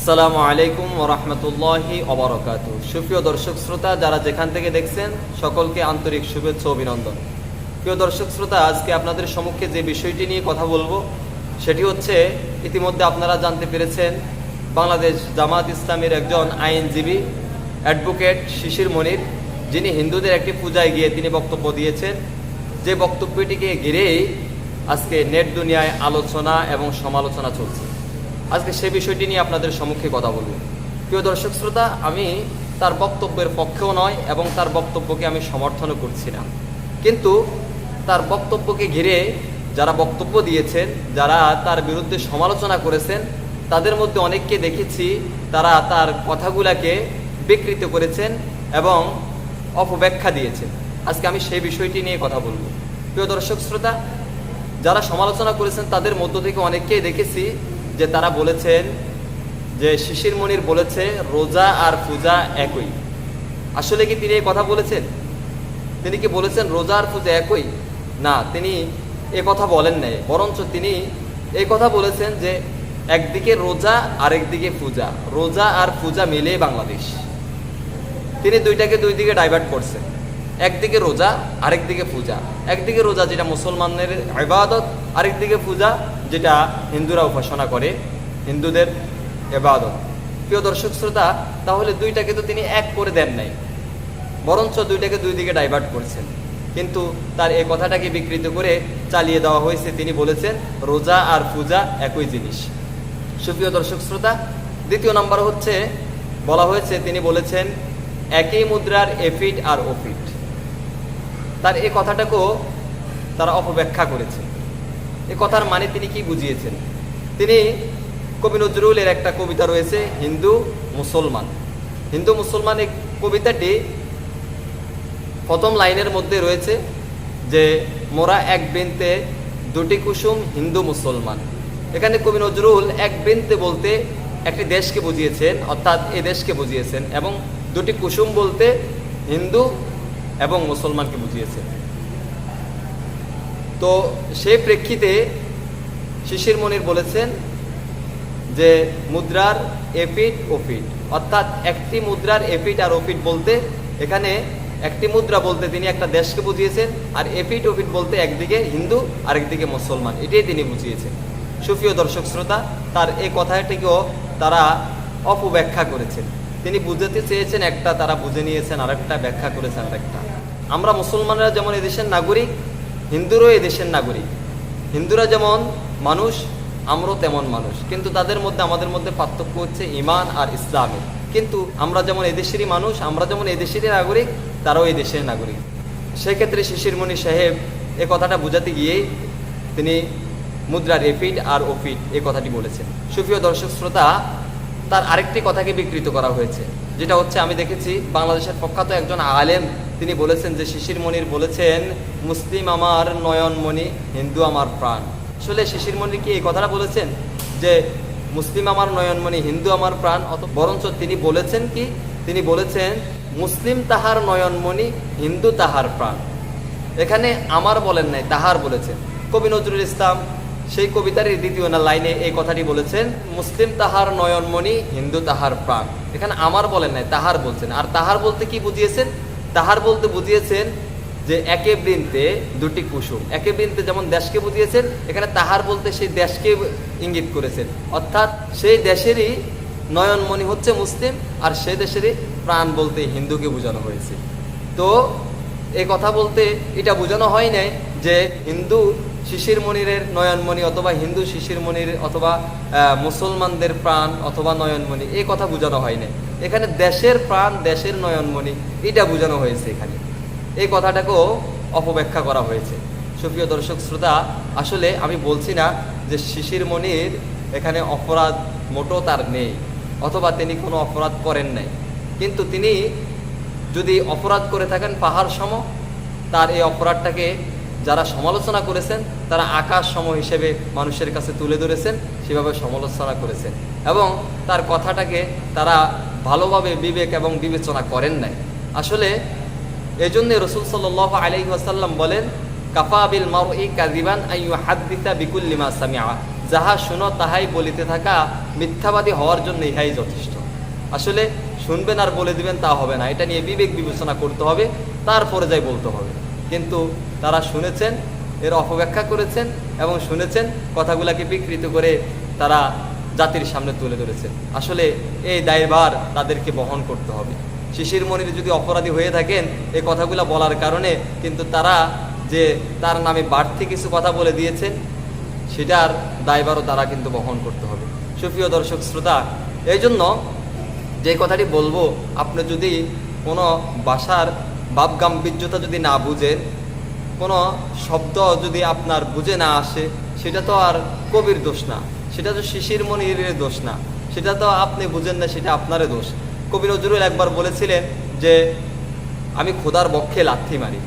আসসালামু আলাইকুম ওরহমতুল্লাহি অবরকাত সুপ্রিয় দর্শক শ্রোতা, যারা যেখান থেকে দেখছেন, সকলকে আন্তরিক শুভেচ্ছা অভিনন্দন। প্রিয় দর্শক শ্রোতা, আজকে আপনাদের সম্মুখে যে বিষয়টি নিয়ে কথা বলব, সেটি হচ্ছে, ইতিমধ্যে আপনারা জানতে পেরেছেন, বাংলাদেশ জামাত ইসলামের একজন আইনজীবী, অ্যাডভোকেট শিশির মনির, যিনি হিন্দুদের একটি পূজায় গিয়ে তিনি বক্তব্য দিয়েছেন। যে বক্তব্যটিকে ঘিরেই আজকে নেট দুনিয়ায় আলোচনা এবং সমালোচনা চলছে। আজকে সে বিষয়টি নিয়ে আপনাদের সম্মুখে কথা বলব। প্রিয় দর্শক শ্রোতা, আমি তার বক্তব্যের পক্ষেও নয় এবং তার বক্তব্যকে আমি সমর্থনও করছি না। কিন্তু তার বক্তব্যকে ঘিরে যারা বক্তব্য দিয়েছেন, যারা তার বিরুদ্ধে সমালোচনা করেছেন, তাদের মধ্যে অনেককে দেখেছি তারা তার কথাগুলাকে বিকৃত করেছেন এবং অপব্যাখ্যা দিয়েছেন। আজকে আমি সেই বিষয়টি নিয়ে কথা বলব। প্রিয় দর্শক শ্রোতা, যারা সমালোচনা করেছেন, তাদের মধ্য থেকে অনেককেই দেখেছি যে তারা বলেছেন যে শিশির মনির বলেছে, রোজা আর পূজা একই। আসলে কি তিনি এই কথা বলেছেন? তিনি কি বলেছেন রোজা আর পূজা একই? না, তিনি এ কথা বলেন নাই। বরঞ্চ তিনি এই কথা বলেছেন যে একদিকে রোজা, আরেকদিকে পূজা। রোজা আর পূজা মিলে বাংলাদেশ। তিনি দুইটাকে দুই দিকে ডাইভার্ট করছেন। একদিকে রোজা, আরেকদিকে পূজা। একদিকে রোজা যেটা মুসলমানের ইবাদত, আরেকদিকে পূজা যেটা হিন্দুরা উপাসনা করে, হিন্দুদের এবাদত প্রিয় দর্শক শ্রোতা, তাহলে দুইটাকে তো তিনি এক করে দেন নাই। বরঞ্চ দুইটাকে দুই দিকে ডাইভার্ট করছেন। কিন্তু তার এই কথাটাকে বিকৃত করে চালিয়ে দেওয়া হয়েছে, তিনি বলেছেন, রোজা আর পূজা একই জিনিস। সুপ্রিয় দর্শক শ্রোতা, দ্বিতীয় নম্বর হচ্ছে, বলা হয়েছে, তিনি বলেছেন, একই মুদ্রার এফিট আর ওফিট। তার এই কথাটাকেও তারা অপব্যাখ্যা করেছে। এ কথার মানে তিনি কি বুঝিয়েছেন? তিনি কবি নজরুলের একটা কবিতা রয়েছে, হিন্দু মুসলমান। হিন্দু মুসলমান এই কবিতাটি প্রথম লাইনের মধ্যে রয়েছে যে, মোরা এক বেন্তে দুটি কুসুম হিন্দু মুসলমান। এখানে কবি নজরুল এক বেন্তে বলতে একটি দেশকে বুঝিয়েছেন, অর্থাৎ এ দেশকে বুঝিয়েছেন এবং দুটি কুসুম বলতে হিন্দু এবং মুসলমানকে বুঝিয়েছেন তো সেই প্রেক্ষিতে শিশির মনির বলেছেন যে মুদ্রার এপিট ওপিট অর্থাৎ একটি মুদ্রার এপিট আর ওপিট বলতে এখানে একটি মুদ্রা বলতে তিনি একটা দেশকে বুঝিয়েছেন আর এপিট ওপিট বলতে একদিকে হিন্দু, আরেকদিকে মুসলমান। এটাই তিনি বুঝিয়েছেন। সুপ্রিয় দর্শক শ্রোতা, তার এই কথাটিকেও তারা অপব্যাখ্যা করেছেন। তিনি বুঝাতে চেয়েছেন, একটা তারা বুঝে নিয়েছেন, আরেকটা ব্যাখ্যা করেছেন, আরেকটা। আমরা মুসলমানরা যেমন এদেশের নাগরিক, হিন্দুরও এদেশের নাগরিক। হিন্দুরা যেমন মানুষ, আমরাও তেমন মানুষ। কিন্তু তাদের মধ্যে, আমাদের মধ্যে পার্থক্য হচ্ছে ইমান আর ইসলামের। কিন্তু আমরা যেমন এদেশেরই মানুষ, আমরা যেমন এদেশেরই নাগরিক, তারাও এই দেশের নাগরিক। সেক্ষেত্রে শিশিরমণি সাহেব এ কথাটা বোঝাতে গিয়েই তিনি মুদ্রার এফিট আর ওফিট এই কথাটি বলেছেন। সুপ্রিয় দর্শক শ্রোতা তার আরেকটি কথাকে বিকৃত করা হয়েছে, যেটা হচ্ছে আমি দেখেছি বাংলাদেশের প্রখ্যাত একজন আলেম, তিনি বলেছেন যে শিশির মনির বলেছেন, মুসলিম আমার নয়নমণি হিন্দু আমার প্রাণ। আসলে শিশির মনির কি এই কথাটা বলেছেন? যে মুসলিম আমার নয়নমণি হিন্দু আমার প্রাণ, অত, বরঞ্চ তিনি বলেছেন কি? তিনি বলেছেন, মুসলিম তাহার নয়নমণি হিন্দু তাহার প্রাণ। এখানে আমার বলেন নাই, তাহার বলেছেন। কবি নজরুল ইসলাম সেই কবিতার দ্বিতীয় না লাইনে এই কথাটি বলেছেন, মুসলিম তাহার নয়নমণি, হিন্দু তাহার প্রাণ। এখানে আমার বলেন নাই, তাহার বলছেন। আর তাহার বলতে কি বুঝিয়েছেন? তাহার বলতে বুঝিয়েছেন যে একে বৃন্তে দুটি কুসুম। একে বৃন্তে যেমন দেশকে বুঝিয়েছেন, এখানে তাহার বলতে সেই দেশকে ইঙ্গিত করেছেন। অর্থাৎ সেই দেশেরই নয়নমণি হচ্ছে মুসলিম, আর সেই দেশেরই প্রাণ বলতে হিন্দুকে বোঝানো হয়েছে। তো এই কথা বলতে এটা বোঝানো হয় নাই যে হিন্দু শিশির মনিরের নয়নমণি অথবা হিন্দু শিশির মনির অথবা মুসলমানদের প্রাণ অথবা নয়নমণি, এই কথা বোঝানো হয় এখানে দেশের প্রাণ, দেশের নয়নমণি, এটা বোঝানো হয়েছে এখানে। এই কথাটাকেও অপব্যাখ্যা করা হয়েছে। সুপ্রিয় দর্শক শ্রোতা, আসলে আমি বলছি না যে শিশির মনির এখানে অপরাধ মোটো তার নেই, অথবা তিনি কোনো অপরাধ করেন নাই। কিন্তু তিনি যদি অপরাধ করে থাকেন পাহাড় সম, তার এই অপরাধটাকে যারা সমালোচনা করেছেন, তারা আকাশ সম হিসেবে মানুষের কাছে তুলে ধরেছেন, সেভাবে সমালোচনা করেছেন। এবং তার কথাটাকে তারা ভালোভাবে বিবেক এবং বিবেচনা করেন নাই। আসলে এই জন্য রসুল সাল্লাহ আলাইহি ওয়াসাল্লাম বলেন, কাফা বিল মারই কাযিবান আইয়ু হাদ্দিসা বিকুল্লি মা সামিআ। যাহা শুনো, তাহাই বলিতে থাকা মিথ্যাবাদী হওয়ার জন্য ইহাই যথেষ্ট। আসলে শুনবেন আর বলে দিবেন তা হবে না। এটা নিয়ে বিবেক বিবেচনা করতে হবে, তারপরে যাই বলতে হবে। কিন্তু তারা শুনেছেন, এর অপব্যাখ্যা করেছেন এবং শুনেছেন, কথাগুলাকে বিকৃত করে তারা জাতির সামনে তুলে ধরেছেন। আসলে এই দায়ভার তাদেরকে বহন করতে হবে। শিশির মনির যদি অপরাধী হয়ে থাকেন এই কথাগুলো বলার কারণে কিন্তু তারা যে তার নামে বাড়তি কিছু কথা বলে দিয়েছেন সেটার দায়ভারও তারা কিন্তু বহন করতে হবে। সুপ্রিয় দর্শক শ্রোতা এই জন্য যে কথাটি বলব, আপনি যদি কোনো ভাষার ভাব গাম্ভীর্যতা যদি না বুঝেন কোনো শব্দ যদি আপনার বুঝে না আসে, সেটা তো আর কবির দোষ না। সেটা তো শিশির মনির দোষ না। সেটা তো আপনি বুঝেন না, সেটা আপনারই দোষ। কবি নজরুল একবার বলেছিলেন যে, আমি খোদার বক্ষে লাথি মারি।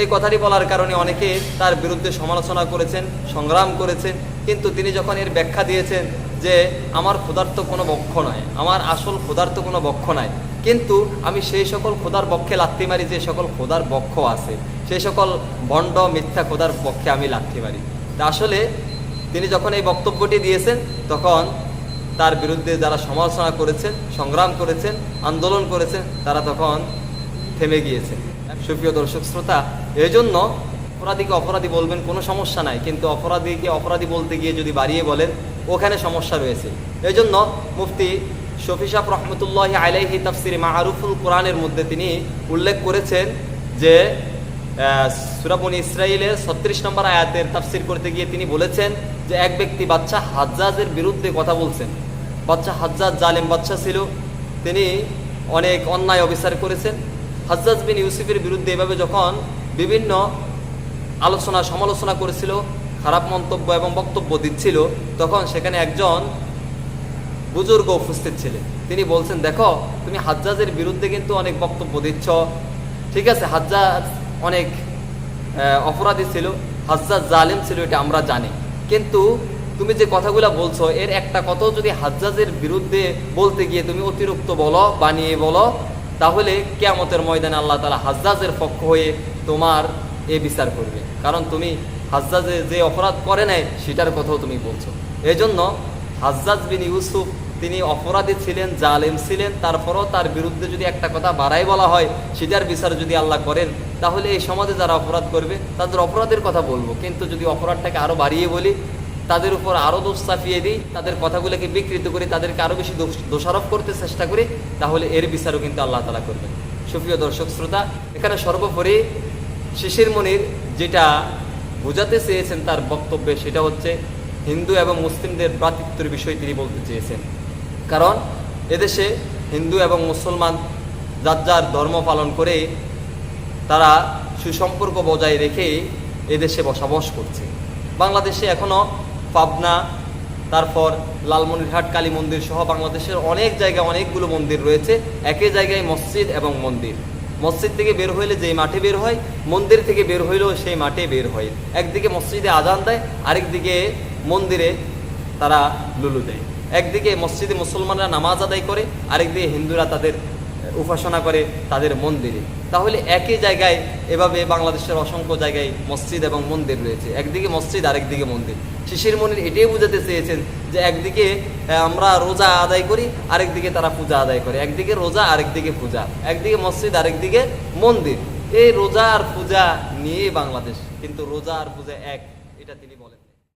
এই কথাটি বলার কারণে অনেকে তার বিরুদ্ধে সমালোচনা করেছেন, সংগ্রাম করেছেন, কিন্তু তিনি যখন এর ব্যাখ্যা দিয়েছেন যে, আমার ক্ষুধার তো কোনো বক্ষ নয়, আমার আসল ক্ষুধার তো কোনো বক্ষ নাই কিন্তু আমি সেই সকল খোদার পক্ষে লাথি মারি, যে সকল খোদার বক্ষ আছে। সেই সকল ভণ্ড মিথ্যা খোদার পক্ষে আমি লাথি মারি। তা আসলে তিনি যখন এই বক্তব্যটি দিয়েছেন, তখন তার বিরুদ্ধে যারা সমালোচনা করেছেন, সংগ্রাম করেছেন, আন্দোলন করেছেন, তারা তখন থেমে গিয়েছে সুপ্রিয় দর্শক শ্রোতা এই জন্য অপরাধীকে অপরাধী বলবেন, কোনো সমস্যা নাই। কিন্তু অপরাধীকে অপরাধী বলতে গিয়ে যদি বাড়িয়ে বলেন, ওখানে সমস্যা রয়েছে। এই জন্য মুফতি শফিসাব রহমতুল্লাহ আলাইহি তাফসির মাহরুফুল কোরআনের মধ্যে তিনি উল্লেখ করেছেন যে সুরাবনি ইসরায়েলের ছত্রিশ নম্বর আয়াতের তাফসির করতে গিয়ে তিনি বলেছেন যে, এক ব্যক্তি বাচ্চা হাজ্জাজের বিরুদ্ধে কথা বলছেন। বাচ্চা হাজ্জাজ জালেম বাচ্চা ছিল। তিনি অনেক অন্যায় অবিচার করেছেন। হাজ্জাজ বিন ইউসুফের বিরুদ্ধে এভাবে যখন বিভিন্ন আলোচনা, সমালোচনা করেছিল, খারাপ মন্তব্য এবং বক্তব্য দিচ্ছিল, তখন সেখানে একজন বুজুর্গ উপস্থিত ছিলেন। তিনি বলছেন, দেখো, তুমি হাজ্জাজের বিরুদ্ধে কিন্তু অনেক বক্তব্য দিচ্ছ। ঠিক আছে, হাজ্জাজ অনেক অপরাধী ছিল, হাজ্জাজ জালেম ছিল, এটা আমরা জানি। কিন্তু তুমি যে কথাগুলো বলছো, এর একটা কথাও যদি হাজ্জাজের বিরুদ্ধে বলতে গিয়ে তুমি অতিরিক্ত বলো, বানিয়ে বলো, তাহলে কেয়ামতের ময়দানে আল্লাহ তালা হাজ্জাজের পক্ষ হয়ে তোমার এ বিচার করবে। কারণ তুমি হাজ্জাজে যে অপরাধ করে নেয় সেটার কথাও তুমি বলছো। এই জন্য হাজ্জাজ বিন ইউসুফ তিনি অপরাধী ছিলেন, জালেম ছিলেন, তারপরও তার বিরুদ্ধে যদি একটা কথা বাড়াই বলা হয়, সেটার বিচার যদি আল্লাহ করেন, তাহলে এই সমাজে যারা অপরাধ করবে, তাদের অপরাধের কথা বলব। কিন্তু যদি অপরাধটাকে আরও বাড়িয়ে বলি, তাদের উপর আরও দোষ চাপিয়ে দিই, তাদের কথাগুলোকে বিকৃত করি তাদেরকে আরও বেশি দোষ দোষারোপ করতে চেষ্টা করি, তাহলে এর বিচারও কিন্তু আল্লাহ তালা করবেন। সুপ্রিয় দর্শক, শ্রোতা, এখানে সর্বোপরি শিশির মনির যেটা বোঝাতে চেয়েছেন তার বক্তব্যে, সেটা হচ্ছে হিন্দু এবং মুসলিমদের ভ্রাতৃত্বের বিষয়ে তিনি বলতে চেয়েছেন। কারণ এদেশে হিন্দু এবং মুসলমান যার যার ধর্ম পালন করে তারা সুসম্পর্ক বজায় রেখে এদেশে বসবাস করছে। বাংলাদেশে এখনও পাবনা, তারপর লালমনিরহাট কালী মন্দির সহ বাংলাদেশের অনেক জায়গায় অনেকগুলো মন্দির রয়েছে। একই জায়গায় মসজিদ এবং মন্দির। মসজিদ থেকে বের হইলে যেই মাঠে বের হয়, মন্দির থেকে বের হইলেও সেই মাঠে বের হয়। একদিকে মসজিদে আজান দেয়, আরেকদিকে মন্দিরে তারা লুলু দেয়। একদিকে মসজিদে মুসলমানরা নামাজ আদায় করে, আরেকদিকে হিন্দুরা তাদের উপাসনা করে তাদের মন্দিরে। তাহলে একই জায়গায় এভাবে বাংলাদেশের অসংখ্য জায়গায় মসজিদ এবং মন্দির রয়েছে। একদিকে মসজিদ, আরেকদিকে মন্দির। শিশির মনির এটাই বোঝাতে চেয়েছেন যে একদিকে আমরা রোজা আদায় করি, আরেকদিকে তারা পূজা আদায় করে। একদিকে রোজা, আরেকদিকে পূজা। একদিকে মসজিদ, আরেকদিকে মন্দির। এই রোজা আর পূজা নিয়ে বাংলাদেশ। কিন্তু রোজা আর পূজা এক, এটা তিনি